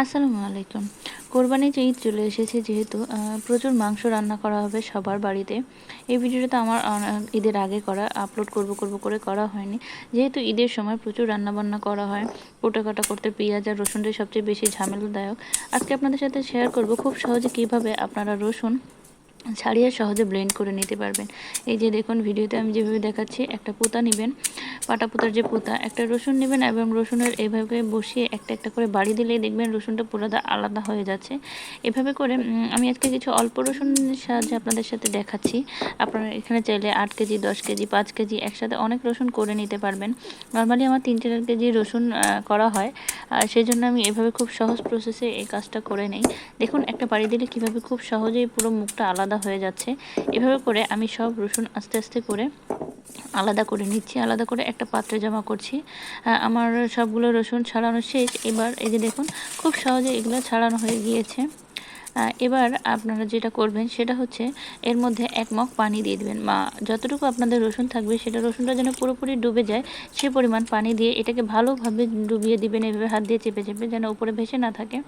আসসালামু আলাইকুম। কোরবানির ঈদ চলে এসেছে যেহেতু প্রচুর মাংস রান্না করা হবে সবার বাড়িতে। এই ভিডিওটা আমার ঈদের আগে করা আপলোড করব করব করে করা হয়নি। যেহেতু ঈদের সময় প্রচুর রান্না বান্না করা হয় কাটা করতে পেঁয়াজ আর রসুনটাই সবচেয়ে বেশি ঝামেলাদায়ক। আজকে আপনাদের সাথে শেয়ার করব খুব সহজে কীভাবে আপনারা রসুন ছাড়িয়ে সহজে ব্লেন্ড করে নিতে পারবেন। এই যে দেখুন, ভিডিওতে আমি যেভাবে দেখাচ্ছি, একটা পুতা নেবেন, পাটা পুতার যে পুতা, একটা রসুন নেবেন এবং রসুনের এভাবে বসিয়ে একটা একটা করে বাড়ি দিলেই দেখবেন রসুনটা পুরোটা আলাদা হয়ে যাচ্ছে। এভাবে করে আমি আজকে কিছু অল্প রসুনের সাহায্যে আপনাদের সাথে দেখাচ্ছি। আপনারা এখানে চাইলে আট কেজি, দশ কেজি, পাঁচ কেজি একসাথে অনেক রসুন করে নিতে পারবেন। নর্মালি আমার তিন চার কেজি রসুন করা হয়। আর সেই জন্য আমি এভাবে খুব সহজ প্রসেসে এই কাজটা করে নেই। দেখুন, একটা বাড়ি দিলে কীভাবে খুব সহজেই পুরো মুখটা আলাদা হয়ে যাচ্ছে। এভাবে করে আমি সব রসুন আস্তে আস্তে করে আলাদা করে নিচ্ছি, আলাদা করে একটা পাত্রে জমা করছি। আমার সবগুলো রসুন ছাড়ানো শেষ। এবার এই যে দেখুন, খুব সহজে এগুলো ছাড়ানো হয়ে গিয়েছে। এবার আপনারা যেটা করবেন সেটা হচ্ছে এর মধ্যে এক মগ পানি দিয়ে দেবেন। বা যতটুকু আপনাদের রসুন থাকবে সেটা রসুনটা যেন পুরোপুরি ডুবে যায়, সে পরিমাণ পানি দিয়ে এটাকে ভালোভাবে ডুবিয়ে দিবেন, এভাবে হাত দিয়ে চেপে চেপে যেন উপরে ভেসে না থাকে।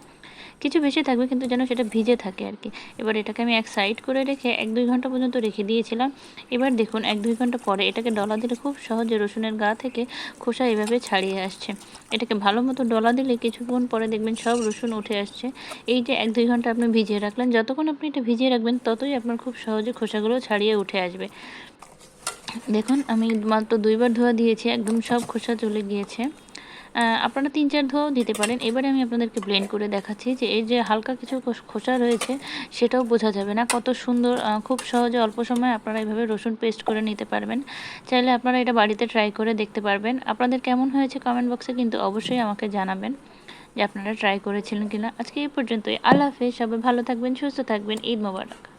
কিছু ভেসে থাকবে কিন্তু যেন সেটা ভিজে থাকে আর কি। এবার এটাকে আমি এক সাইড করে রেখে এক দুই ঘণ্টা পর্যন্ত রেখে দিয়েছিলাম। এবার দেখুন, এক দুই ঘণ্টা পরে এটাকে ডলা দিলে খুব সহজে রসুনের গা থেকে খোসা এভাবে ছাড়িয়ে আসছে। এটাকে ভালো মতো ডলা দিলে কিছুক্ষণ পরে দেখবেন সব রসুন উঠে আসছে। এই যে এক দুই ঘণ্টা আপনি ভিজিয়ে রাখলেন, যতক্ষণ আপনি এটা ভিজিয়ে রাখবেন ততই আপনার খুব সহজে খোসাগুলো ছাড়িয়ে উঠে আসবে। দেখুন, আমি মাত্র দুইবার ধোয়া দিয়েছি, একদম সব খোসা চলে গিয়েছে। আপনারা তিন চার ধোয়াও দিতে পারেন। এবারে আমি আপনাদেরকে ব্লেন্ড করে দেখাচ্ছি যে এই যে হালকা কিছু খোস- রয়েছে, সেটাও বোঝা যাবে না। কত সুন্দর খুব সহজে অল্প সময়ে আপনারা এইভাবে রসুন পেস্ট করে নিতে পারবেন। চাইলে আপনারা এটা বাড়িতে ট্রাই করে দেখতে পারবেন। আপনাদের কেমন হয়েছে কমেন্ট বক্সে কিন্তু অবশ্যই আমাকে জানাবেন যে আপনারা ট্রাই করেছিলেন কিনা। আজকে এই পর্যন্তই। আল্লাহ হাফেজ। সবাই ভালো থাকবেন, সুস্থ থাকবেন। ঈদ মোবারক।